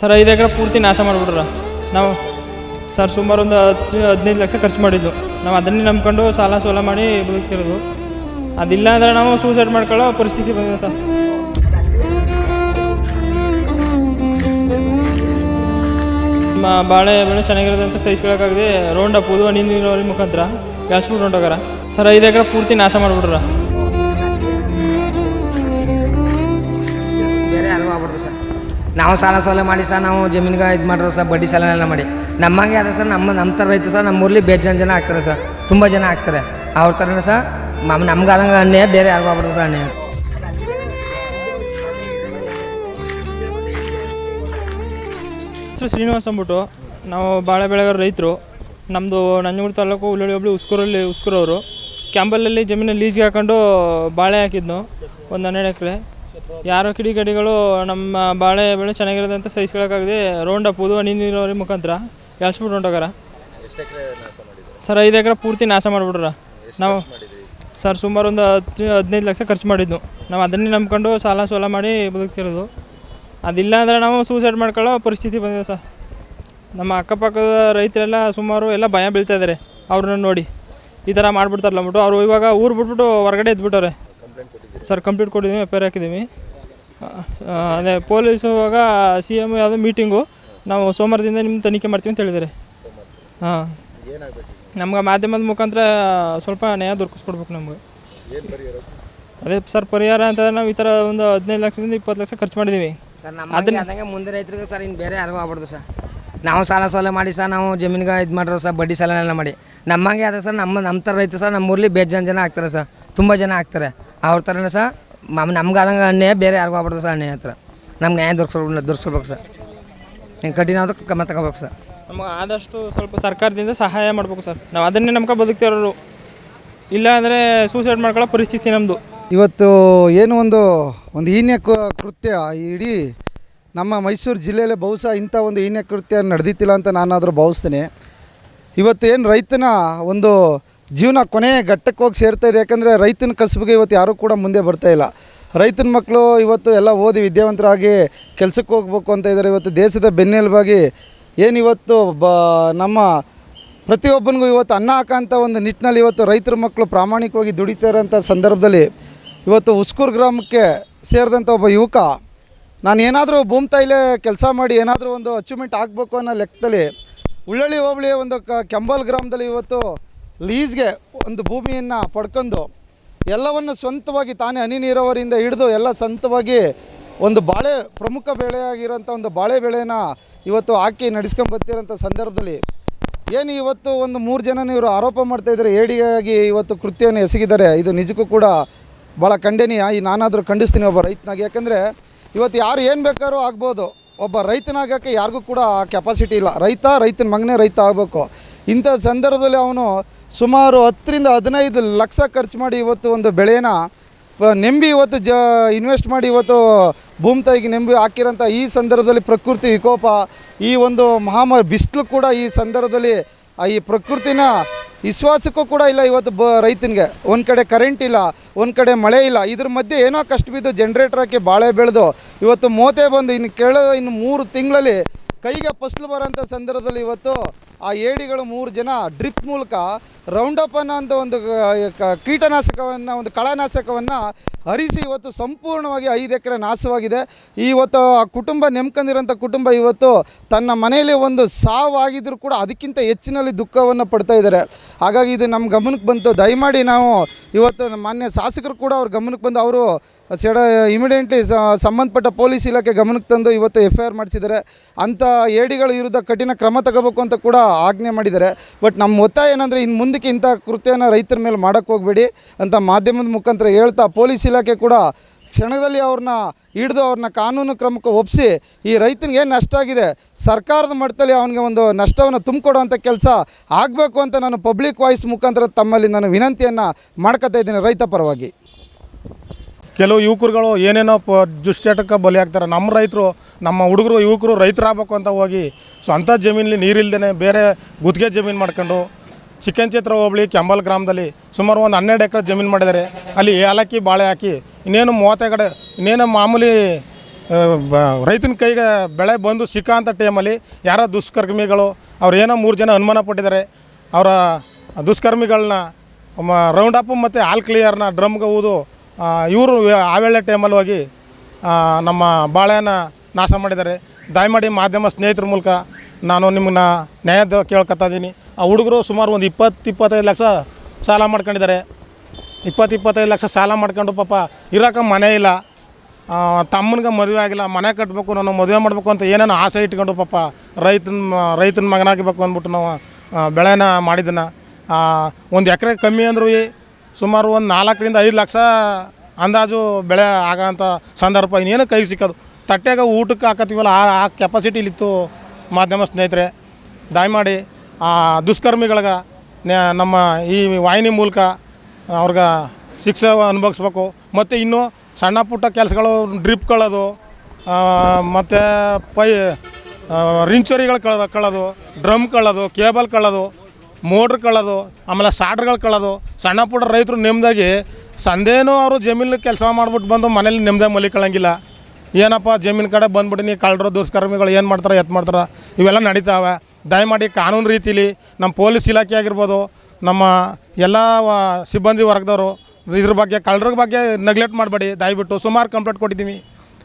Sir, ಐದು ಎಕರೆ ಪೂರ್ತಿ ನಾಶ ಮಾಡಿಬಿಟ್ರ. ನಾವು ಸರ್, ಸುಮಾರು ಒಂದು ಹತ್ತು, ಹದಿನೈದು ಲಕ್ಷ ಖರ್ಚು ಮಾಡಿದ್ದು. ನಾವು ಅದನ್ನೇ ನಂಬ್ಕೊಂಡು ಸಾಲ ಸೋಲ ಮಾಡಿ ಬದುಕ್ತಿರೋದು. ಅದಿಲ್ಲ ಅಂದರೆ ನಾವು ಸೂಸೈಡ್ ಮಾಡ್ಕೊಳ್ಳೋ ಪರಿಸ್ಥಿತಿ ಬಂದಿದೆ ಸರ್. ನಮ್ಮ ಬಾಳೆ ಬೆಳೆ ಚೆನ್ನಾಗಿರೋದು ಅಂತ ಸಹಿಸ್ಕೊಳಕ್ಕಾಗದೆ ರೌಂಡ್ ಅಪ್ ಉದುವ ನೀರು ಮುಖಾಂತರ ಗಾಚ್ಬಿಟ್ಟು ಹೊಂಟೋಗಾರ ಸರ್, ಐದು ಎಕರೆ ಪೂರ್ತಿ ನಾಶ ಮಾಡಿಬಿಟ್ರ. ನಾವು ಸಾಲ ಸಾಲ ಮಾಡಿ ಸರ್, ನಾವು ಜಮೀನಿಗೆ ಇದು ಮಾಡಿರೋ ಸರ್, ಬಡ್ಡಿ ಸಾಲ ಮಾಡಿ. ನಮ್ಮಂಗೆ ಅದ ಸರ್, ನಮ್ಮ ನಮ್ಮ ಥರ ರೈತ ಸರ್ ನಮ್ಮೂರಲ್ಲಿ ಬೇಜಾನ್ ಜನ ಆಗ್ತಾರೆ ಸರ್. ತುಂಬ ಜನ ಆಗ್ತಾರೆ. ಅವ್ರ ಥರನೇ ಸರ್ ನಮ್ಮ ನಮ್ಗೆ ಆದಂಗೆ ಅನ್ಯಾಯ, ಬೇರೆ ಆಗ್ಬಾರ್ದು ಸರ್ ಅಣ್ಣೆ ಹೆಸರು ಶ್ರೀನಿವಾಸ್ ಅಂದ್ಬಿಟ್ಟು, ನಾವು ಬಾಳೆ ಬೆಳೆಗಾರ ರೈತರು ನಮ್ಮದು ನಂಜನಗೂಡು ತಾಲೂಕು ಉಳ್ಳಳ್ಳಿ ಹೋಬಳಿ ಉಸ್ಕೂರಲ್ಲಿ ಉಸ್ಕೂರವರು. ಕ್ಯಾಂಬಲಲ್ಲಿ ಜಮೀನಲ್ಲಿ ಲೀಸ್ಗೆ ಹಾಕೊಂಡು ಬಾಳೆ ಹಾಕಿದ್ನು, ಒಂದು ಹನ್ನೆರಡು ಎಕರೆ. ಯಾರೋ ಕಿಡಿಗಡಿಗಳು ನಮ್ಮ ಬಾಳೆ ಬೆಳೆ ಚೆನ್ನಾಗಿರೋದು ಅಂತ ಸಹಿಸ್ಕೊಳಕ್ಕಾಗದೆ ರೌಂಡ್ ಅಪ್ ಉದುವ ನೀರಾವರಿ ಮುಖಾಂತರ. ಎಳ್ಸ್ಬಿಟ್ಟು ಹೊಂಟೋಗಾರ ಸರ್ ಐದು ಎಕರೆ ಪೂರ್ತಿ ನಾಶ ಮಾಡಿಬಿಟ್ರ. ನಾವು ಸರ್ ಸುಮಾರು ಒಂದು ಹತ್ತು ಹದಿನೈದು ಲಕ್ಷ ಖರ್ಚು ಮಾಡಿದ್ದು ನಾವು ಅದನ್ನೇ ನಂಬ್ಕೊಂಡು ಸಾಲ ಸೋಲ ಮಾಡಿ ಬದುಕ್ತಿರೋದು. ಅದಿಲ್ಲ ಅಂದರೆ ನಾವು ಸೂಸೈಡ್ ಮಾಡ್ಕೊಳ್ಳೋ ಪರಿಸ್ಥಿತಿ ಬಂದಿದೆ ಸರ್. ನಮ್ಮ ಅಕ್ಕಪಕ್ಕದ ರೈತರೆಲ್ಲ ಸುಮಾರು ಎಲ್ಲ ಭಯ ಬೀಳ್ತಾ ಇದ್ದಾರೆ ಅವ್ರನ್ನ ನೋಡಿ. ಈ ಥರ ಮಾಡಿಬಿಡ್ತಾರಲ್ಲ ಅಂದ್ಬಿಟ್ಟು ಅವರು ಇವಾಗ ಊರು ಬಿಟ್ಬಿಟ್ಟು ಹೊರಗಡೆ ಎದ್ಬಿಟ್ಟವ್ರೆ. ಸರ್ ಕಂಪ್ಲೀಟ್ ಕೊಟ್ಟಿದ್ದೀವಿ ಎಫ್ ಐ ಆರ್ ಹಾಕಿದ್ದೀವಿ ಅದೇ ಪೊಲೀಸ್ ಇವಾಗ ಸಿ ಎಂ ಯಾವುದೋ ಮೀಟಿಂಗು ನಾವು ಸೋಮವಾರದಿಂದ ನಿಮ್ಮ ತನಿಖೆ ಮಾಡ್ತೀವಿ ಅಂತ ಹೇಳಿದ್ದಾರೆ. ಹಾಂ. ನಮ್ಗೆ ಮಾಧ್ಯಮದ ಮುಖಾಂತರ ಸ್ವಲ್ಪ ನ್ಯಾಯ ದೊರಕಿಸ್ಕೊಡ್ಬೇಕು ನಮಗೆ. ಅದೇ ಸರ್, ಪರಿಹಾರ ಅಂತಂದ್ರೆ ನಾವು ಈ ಥರ ಒಂದು ಹದಿನೈದು ಲಕ್ಷದಿಂದ ಇಪ್ಪತ್ತು ಲಕ್ಷ ಖರ್ಚು ಮಾಡಿದ್ದೀವಿ ಅದಂಗೆ ಮುಂದೆ ರೈತರಿಗೆ ಸರ್ ಇನ್ನು ಬೇರೆ ಯಾರಿಗೂ ಆಗ್ಬಾರ್ದು ಸರ್. ನಾವು ಸಾಲ ಸಾಲ ಮಾಡಿ ಸರ್, ನಾವು ಜಮೀನಿಗೆ ಇದು ಮಾಡಿರೋ ಸರ್, ಬಡ್ಡಿ ಸಾಲನೆಲ್ಲ ಮಾಡಿ. ನಮ್ಮಂಗೆ ಅದ ಸರ್, ನಮ್ಮ ನಮ್ಮ ಥರ ರೈತ ಸರ್, ನಮ್ಮೂರಲ್ಲಿ ಬೇಜಾನ್ ಜನ ಆಗ್ತಾರೆ ಸರ್. ತುಂಬ ಜನ ಆಗ್ತಾರೆ. ಅವ್ರ ಥರನೇ ಸಹ ನಮ್ಮ ನಮ್ಗೆ ಆದಂಗೆ ಅನ್ಯಾಯ ಬೇರೆ ಯಾರಿಗೂ ಆಗ್ಬಾರ್ದು ಸರ್ ಅನ್ಯಾಯ ಹತ್ರ. ನಮ್ಗೆ ನ್ಯಾಯ ದೊರಕಿಸ್ಬೇಕು ದೊರಕಿಸ್ಬೇಕು ಸರ್ ಹಿಂಗೆ ಕಠಿಣ ಕ್ರಮ ತಗೋಬೇಕು ಸರ್ ನಮಗೆ ಆದಷ್ಟು ಸ್ವಲ್ಪ ಸರ್ಕಾರದಿಂದ ಸಹಾಯ ಮಾಡಬೇಕು ಸರ್. ನಾವು ಅದನ್ನೇ ನಮ್ಗೆ ಬದುಕ್ತಿರೋರು. ಇಲ್ಲ ಅಂದರೆ ಸೂಸೈಡ್ ಮಾಡ್ಕೊಳ್ಳೋ ಪರಿಸ್ಥಿತಿ ನಮ್ಮದು ಇವತ್ತು ಏನು ಒಂದು ಒಂದು ಹೀನ್ಯ ಕೃತ್ಯ ಇಡೀ ನಮ್ಮ ಮೈಸೂರು ಜಿಲ್ಲೆಯಲ್ಲೇ ಬಹುಶಃ ಇಂಥ ಒಂದು ಹೀನ್ಯ ಕೃತ್ಯ ನಡೆದಿತ್ತಿಲ್ಲ ಅಂತ ನಾನಾದರೂ ಭಾವಿಸ್ತೀನಿ. ಇವತ್ತು ಏನು ರೈತನ ಒಂದು ಜೀವನ ಕೊನೆಯ ಘಟ್ಟಕ್ಕೆ ಹೋಗಿ ಸೇರ್ತಾ ಇದೆ. ಯಾಕಂದರೆ ರೈತನ ಕಸಬಿಗೆ ಇವತ್ತು ಯಾರೂ ಕೂಡ ಮುಂದೆ ಬರ್ತಾ ಇಲ್ಲ. ರೈತನ ಮಕ್ಕಳು ಇವತ್ತು ಎಲ್ಲ ಓದಿ ವಿದ್ಯಾವಂತರಾಗಿ ಕೆಲಸಕ್ಕೆ ಹೋಗ್ಬೇಕು ಅಂತ ಇದ್ದಾರೆ. ಇವತ್ತು ದೇಶದ ಬೆನ್ನೆಲುಬಾಗಿ ಏನು ಇವತ್ತು ಬ, ನಮ್ಮ ಪ್ರತಿಯೊಬ್ಬನಿಗೂ ಇವತ್ತು ಅನ್ನ ಹಾಕೋಂಥ ಒಂದು ನಿಟ್ಟಿನಲ್ಲಿ ಇವತ್ತು ರೈತರ ಮಕ್ಕಳು ಪ್ರಾಮಾಣಿಕವಾಗಿ ದುಡಿತಾ ಇರೋಂಥ ಸಂದರ್ಭದಲ್ಲಿ ಇವತ್ತು ಹುಸ್ಕೂರು ಗ್ರಾಮಕ್ಕೆ ಸೇರಿದಂಥ ಒಬ್ಬ ಯುವಕ, ನಾನು ಏನಾದರೂ ಭೂಮಿ ತಾಯಿಲೆ ಕೆಲಸ ಮಾಡಿ ಏನಾದರೂ ಒಂದು ಅಚೀವ್ಮೆಂಟ್ ಆಗಬೇಕು ಅನ್ನೋ ಲೆಕ್ಕದಲ್ಲಿ ಉಳ್ಳಳ್ಳಿ ಹೋಬಳಿಯ ಒಂದು ಕೆಂಬಲ್ ಗ್ರಾಮದಲ್ಲಿ ಇವತ್ತು ಲೀಸ್ಗೆ ಒಂದು ಭೂಮಿಯನ್ನು ಪಡ್ಕೊಂಡು ಎಲ್ಲವನ್ನು ಸ್ವಂತವಾಗಿ ತಾನೇ ಹನಿ ನೀರಾವರಿಯಿಂದ ಹಿಡಿದು ಎಲ್ಲ ಸ್ವಂತವಾಗಿ ಒಂದು ಬಾಳೆ, ಪ್ರಮುಖ ಬೆಳೆಯಾಗಿರೋಂಥ ಒಂದು ಬಾಳೆ ಬೆಳೆನ ಇವತ್ತು ಹಾಕಿ ನಡೆಸ್ಕೊಂಡು ಬರ್ತಿರೋಂಥ ಸಂದರ್ಭದಲ್ಲಿ ಏನು ಇವತ್ತು ಒಂದು ಮೂರು ಜನನ ಇವರು ಆರೋಪ ಮಾಡ್ತಾ ಇದ್ದಾರೆ ಏಡಿಯಾಗಿ ಇವತ್ತು ಕೃತ್ಯವನ್ನು ಎಸಗಿದ್ದಾರೆ, ಇದು ನಿಜಕ್ಕೂ ಕೂಡ ಭಾಳ ಖಂಡನೀಯ. ಈ ನಾನಾದರೂ ಖಂಡಿಸ್ತೀನಿ ಒಬ್ಬ ರೈತನಾಗಿ. ಯಾಕಂದರೆ ಇವತ್ತು ಯಾರು ಏನು ಬೇಕಾದ್ರೂ ಆಗ್ಬೋದು. ಒಬ್ಬ ರೈತನಾಗಕ್ಕೆ ಯಾರಿಗೂ ಕೂಡ ಕೆಪಾಸಿಟಿ ಇಲ್ಲ. ರೈತ ರೈತನ ಮಗನೇ ರೈತ ಆಗಬೇಕು. ಇಂಥ ಸಂದರ್ಭದಲ್ಲಿ ಅವನು ಸುಮಾರು ಹತ್ತರಿಂದ ಹದಿನೈದು ಲಕ್ಷ ಖರ್ಚು ಮಾಡಿ ಇವತ್ತು ಒಂದು ಬೆಳೆನ ನೆಂಬಿ ಇವತ್ತು ಜ ಇನ್ವೆಸ್ಟ್ ಮಾಡಿ ಇವತ್ತು ಭೂಮಿ ತಾಯಿಗೆ ನೆಂಬಿ ಹಾಕಿರೋಂಥ ಈ ಸಂದರ್ಭದಲ್ಲಿ ಪ್ರಕೃತಿ ವಿಕೋಪ, ಈ ಒಂದು ಮಹಾಮ, ಬಿಸಿಲು ಕೂಡ ಈ ಸಂದರ್ಭದಲ್ಲಿ ಈ ಪ್ರಕೃತಿನ ವಿಶ್ವಾಸಕ್ಕೂ ಕೂಡ ಇಲ್ಲ ಇವತ್ತು ಬ, ರೈತನಿಗೆ. ಒಂದು ಕಡೆ ಕರೆಂಟ್ ಇಲ್ಲ, ಒಂದು ಕಡೆ ಮಳೆ ಇಲ್ಲ, ಇದ್ರ ಮಧ್ಯೆ ಏನೋ ಕಷ್ಟ ಬಿದ್ದು ಜನ್ರೇಟರ್ ಹಾಕಿ ಬಾಳೆ ಬೆಳೆದು ಇವತ್ತು ಮೋತೆ ಬಂದು ಇನ್ನು ಕೇಳೋ, ಇನ್ನು ಮೂರು ತಿಂಗಳಲ್ಲಿ ಕೈಗೆ ಫಸ್ಲು ಬರೋಂಥ ಸಂದರ್ಭದಲ್ಲಿ ಇವತ್ತು ಆ ಏಡಿಗಳು ಮೂರು ಜನ ಡ್ರಿಪ್ ಮೂಲಕ ರೌಂಡಪ್ ಅನ್ನೋ ಒಂದು ಕೀಟನಾಶಕವನ್ನು ಒಂದು ಕಳೆನಾಶಕವನ್ನು ಹರಿಸಿ ಇವತ್ತು ಸಂಪೂರ್ಣವಾಗಿ ಐದು ಎಕರೆ ನಾಶವಾಗಿದೆ. ಇವತ್ತು ಆ ಕುಟುಂಬ ನೆಮ್ಕೊಂಡಿರೋಂಥ ಕುಟುಂಬ ಇವತ್ತು ತನ್ನ ಮನೆಯಲ್ಲಿ ಒಂದು ಸಾವಾಗಿದ್ದರೂ ಕೂಡ ಅದಕ್ಕಿಂತ ಹೆಚ್ಚಿನಲ್ಲಿ ದುಃಖವನ್ನು ಪಡ್ತಾ ಇದ್ದಾರೆ. ಹಾಗಾಗಿ ಇದು ನಮ್ಮ ಗಮನಕ್ಕೆ ಬಂತು. ದಯಮಾಡಿ ನಾವು ಇವತ್ತು ಮಾನ್ಯ ಶಾಸಕರು ಕೂಡ ಅವ್ರ ಗಮನಕ್ಕೆ ಬಂದು ಅವರು ಸೆಡ ಇಮಿಡಿಯೆಂಟ್ಲಿ ಸಂಬಂಧಪಟ್ಟ ಪೊಲೀಸ್ ಇಲಾಖೆ ಗಮನಕ್ಕೆ ತಂದು ಇವತ್ತು ಎಫ್ ಐ ಆರ್ ಮಾಡಿಸಿದ್ದಾರೆ. ಅಂಥ ಏಡಿಗಳ ವಿರುದ್ಧ ಕಠಿಣ ಕ್ರಮ ತಗೋಬೇಕು ಅಂತ ಕೂಡ ಆಜ್ಞೆ ಮಾಡಿದ್ದಾರೆ. ಬಟ್ ನಮ್ಮ ಒತ್ತಾಯ ಏನಂದರೆ ಇನ್ನು ಮುಂದಕ್ಕೆ ಇಂಥ ಕೃತ್ಯನ ರೈತರ ಮೇಲೆ ಮಾಡೋಕ್ಕೆ ಹೋಗಬೇಡಿ ಅಂತ ಮಾಧ್ಯಮದ ಮುಖಾಂತರ ಹೇಳ್ತಾ ಪೊಲೀಸ್ ಇಲಾಖೆ ಕೂಡ ಕ್ಷಣದಲ್ಲಿ ಅವ್ರನ್ನ ಹಿಡಿದು ಅವ್ರನ್ನ ಕಾನೂನು ಕ್ರಮಕ್ಕೆ ಒಪ್ಪಿಸಿ ಈ ರೈತನಿಗೆ ಏನು ನಷ್ಟ ಆಗಿದೆ? ಸರ್ಕಾರದ ಮಟ್ಟದಲ್ಲಿ ಅವನಿಗೆ ಒಂದು ನಷ್ಟವನ್ನು ತುಂಬಿಕೊಡುವಂಥ ಕೆಲಸ ಆಗಬೇಕು ಅಂತ ನಾನು ಪಬ್ಲಿಕ್ ವಾಯ್ಸ್ ಮುಖಾಂತರ ತಮ್ಮಲ್ಲಿ ನಾನು ವಿನಂತಿಯನ್ನು ಮಾಡ್ಕೊತಾ ಇದ್ದೀನಿ ರೈತ ಪರವಾಗಿ. ಕೆಲವು ಯುವಕರುಗಳು ಏನೇನೋ ಪ ದುಶ್ಚಟಕ್ಕೆ ಬಲಿಯಾಗ್ತಾರೆ. ನಮ್ಮ ರೈತರು, ನಮ್ಮ ಹುಡುಗರು, ಯುವಕರು ರೈತರಾಗಬೇಕು ಅಂತ ಹೋಗಿ ಸ್ವಂತ ಜಮೀನಲ್ಲಿ ನೀರಿಲ್ದೇ ಬೇರೆ ಗುತ್ತಿಗೆ ಜಮೀನು ಮಾಡ್ಕೊಂಡು ಚಿಕ್ಕನ್ ಚಿತ್ರ ಹೋಬಳಿ ಕೆಂಬಲ್ ಗ್ರಾಮದಲ್ಲಿ ಸುಮಾರು ಒಂದು ಹನ್ನೆರಡು ಎಕರೆ ಜಮೀನು ಮಾಡಿದ್ದಾರೆ. ಅಲ್ಲಿ ಏಲಕ್ಕಿ ಬಾಳೆ ಹಾಕಿ, ಇನ್ನೇನು ಮೂವತ್ತೈದು ಕಡೆ, ಇನ್ನೇನು ಮಾಮೂಲಿ ರೈತನ ಕೈಗೆ ಬೆಳೆ ಬಂದು ಸಿಕ್ಕಂಥ ಟೈಮಲ್ಲಿ ಯಾರೋ ದುಷ್ಕರ್ಮಿಗಳು, ಅವ್ರು ಏನೋ ಮೂರು ಜನ ಅನುಮಾನ ಪಟ್ಟಿದ್ದಾರೆ. ಅವರ ದುಷ್ಕರ್ಮಿಗಳನ್ನ ರೌಂಡ್ ಅಪ್ ಮತ್ತು ಆಲ್ ಕ್ಲಿಯರ್ನ ಡ್ರಮ್ಗೆ ಊದು ಇವರು ಆವೇಳೆ ಟೈಮಲ್ಲಿ ಹೋಗಿ ನಮ್ಮ ಬಾಳೆನ ನಾಶ ಮಾಡಿದ್ದಾರೆ. ದಯಮಾಡಿ ಮಾಧ್ಯಮ ಸ್ನೇಹಿತರ ಮೂಲಕ ನಾನು ನಿಮ್ಮನ್ನ ನ್ಯಾಯದ ಕೇಳ್ಕೊತಾ ಇದ್ದೀನಿ. ಆ ಹುಡುಗರು ಸುಮಾರು ಒಂದು ಇಪ್ಪತ್ತು, ಇಪ್ಪತ್ತೈದು ಲಕ್ಷ ಸಾಲ ಮಾಡ್ಕೊಂಡಿದ್ದಾರೆ. ಇಪ್ಪತ್ತು, ಇಪ್ಪತ್ತೈದು ಲಕ್ಷ ಸಾಲ ಮಾಡ್ಕೊಂಡು ಪಾಪ ಇರೋಕೆ ಮನೆ ಇಲ್ಲ. ತಮ್ಮನಿಗೆ ಮದುವೆ ಆಗಿಲ್ಲ, ಮನೆ ಕಟ್ಟಬೇಕು ನಾನು ಮದುವೆ ಮಾಡಬೇಕು ಅಂತ ಏನೇನೋ ಆಸೆ ಇಟ್ಕೊಂಡು ಪಾಪ ರೈತನ ರೈತನ ಮಗನಾಗಬೇಕು ಅಂದ್ಬಿಟ್ಟು ನಾವು ಬೆಳೆನ ಮಾಡಿದ್ದನ್ನ. ಒಂದು ಎಕರೆ ಕಮ್ಮಿ ಅಂದ್ರು ಸುಮಾರು ಒಂದು ನಾಲ್ಕರಿಂದ ಐದು ಲಕ್ಷ ಅಂದಾಜು ಬೆಳೆ ಆಗೋಂಥ ಸಂದರ್ಭ ಇನ್ನೇನು ಕೈ ಸಿಕ್ಕೋದು. ತಟ್ಟೆಗೆ ಊಟಕ್ಕೆ ಹಾಕತ್ತೀವಲ್ಲ, ಆ ಆ ಕೆಪಾಸಿಟಿಲಿತ್ತು ಮಾಧ್ಯಮ ಸ್ನೇಹಿತರೆ. ದಯಮಾಡಿ ಆ ದುಷ್ಕರ್ಮಿಗಳಿಗೆ ನಮ್ಮ ಈ ವಾಹಿನಿ ಮೂಲಕ ಅವ್ರಿಗೆ ಶಿಕ್ಷೆ ಅನುಭವಿಸ್ಬೇಕು. ಮತ್ತು ಇನ್ನೂ ಸಣ್ಣ ಪುಟ್ಟ ಕೆಲಸಗಳು ಡ್ರಿಪ್ ಕಳೋದು ಮತ್ತು ಪೈ ರಿಂಚೋರಿಗಳು ಕಳೋದು ಕಳೋದು, ಡ್ರಮ್ ಕಳೋದು, ಕೇಬಲ್ ಕಳೋದು, ಮೋಟ್ರ್ ಕಳೋದು, ಆಮೇಲೆ ಸಾಡ್ರ್ಗಳು ಕಳೋದು, ಸಣ್ಣ ಪುಟ್ಟ ರೈತರು ನೆಮ್ಮದಾಗಿ ಸಂದೇನೂ ಅವರು ಜಮೀನು ಕೆಲಸ ಮಾಡಿಬಿಟ್ಟು ಬಂದು ಮನೇಲಿ ನೆಮ್ಮದಿ ಮಲಿಕೊಳ್ಳಂಗಿಲ್ಲ ಏನಪ್ಪ ಜಮೀನು ಕಡೆ ಬಂದ್ಬಿಟ್ಟು ನೀ ಕಳ್ಳರು ದುಷ್ಕರ್ಮಿಗಳು ಏನು ಮಾಡ್ತಾರೆ, ಎತ್ತ ಮಾಡ್ತಾರೆ, ಇವೆಲ್ಲ ನಡೀತಾವೆ. ದಯಮಾಡಿ ಕಾನೂನು ರೀತಿಲಿ ನಮ್ಮ ಪೊಲೀಸ್ ಇಲಾಖೆ ಆಗಿರ್ಬೋದು, ನಮ್ಮ ಎಲ್ಲ ಸಿಬ್ಬಂದಿ ವರ್ಗದವರು ಇದ್ರ ಬಗ್ಗೆ ಕಳ್ಳರ ಬಗ್ಗೆ ನೆಗ್ಲೆಕ್ಟ್ ಮಾಡಬೇಡಿ. ದಯವಿಟ್ಟು ಸುಮಾರು ಕಂಪ್ಲೇಂಟ್ ಕೊಟ್ಟಿದ್ದೀವಿ.